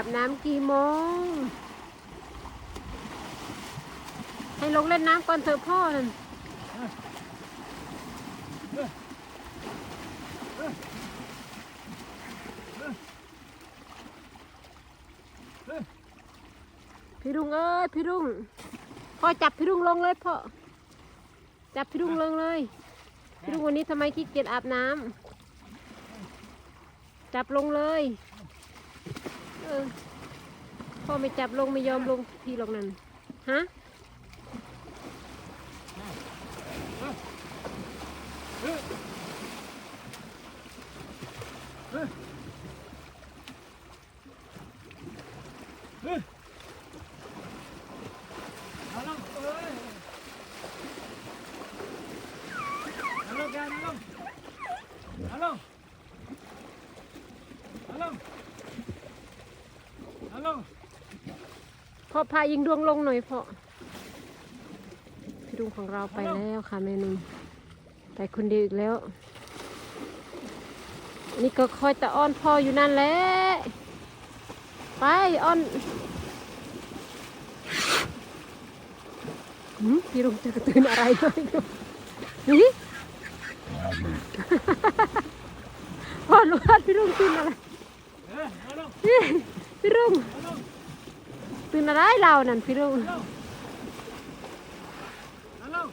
อาบน้ำกี่โมง ให้ลงเล่นน้ำก่อนเถอะพ่อนั่นพี่รุ่งเอ้ยพี่รุ่งพ่อจับพี่รุ่งลงเลยพ่อจับพี่รุ่งลงเลยพี่รุ่งวันนี้ทำไมขี้เกียจอาบน้ำจับลงเลย ออพ่อไม่จับลงไม่ยอมลงทีลงนั่นฮะเอาลงเอ้ยเอาลงแกเอาลงเอาลงเอาลงเอาลง พ่อพายิงดวงลงหน่อยพ่อพี่ดวงของเราไปแล้วค่ะแม่นุ่มไปคนเดียวอีกแล้ว นี่ก็คอยแต่อ้อนพ่ออยู่นั่นแหละไปอ้อนหืมพี่ดวงจะกระตือนอะไรเลยนี่พ่อรู้ว่าพี่ดวงตื่นอะไร เออเอาลงนี่พี่งตื่นอะไรเรานั่นพี่ดวงเอาลงเอาลง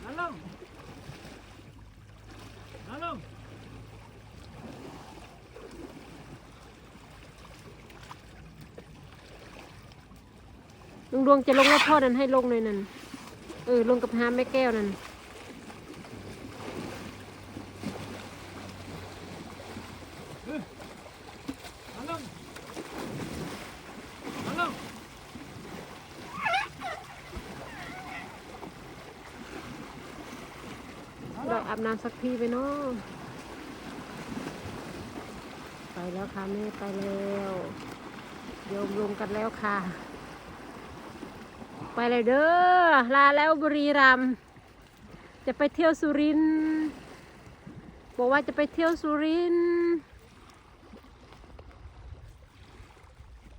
เอาลงเอาลงลุงดวงจะลงแล้วพ่อนั่นให้ลงเลยนั่นเออลงกับหาแม่แก้วนั่น เอาลงเอาลง เรา อาบน้ำสักทีไปเนาะไปแล้วค่ะแม่ไปแล้วโยมลงกันแล้วค่ะ ไปเลยเด้อลาแล้วบุรีรัมจะไปเที่ยวสุรินบอกว่าจะไปเที่ยวสุริน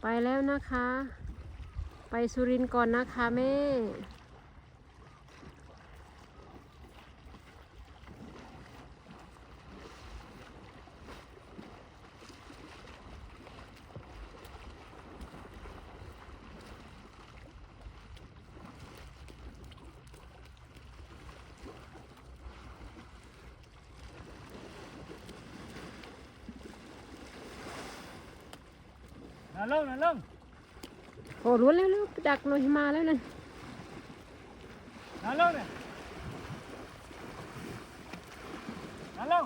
ไปแล้วนะคะ ไปสุรินก่อนนะคะแม่ เอาลงเอาลงโอ้รู้แล้วแล้วดักหน่อยมาแล้วนั่นเอาลงเนี่ยเอาลง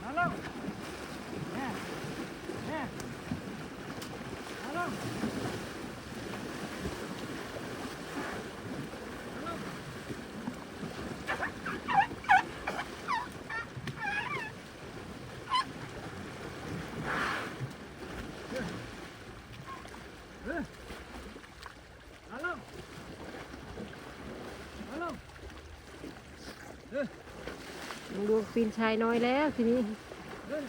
เอาลงเนี่ยเนี่ยเอาลงเอาลง เอาลงเอาลงลุงดวงปีนชายน้อยแล้วทีนี้เดิน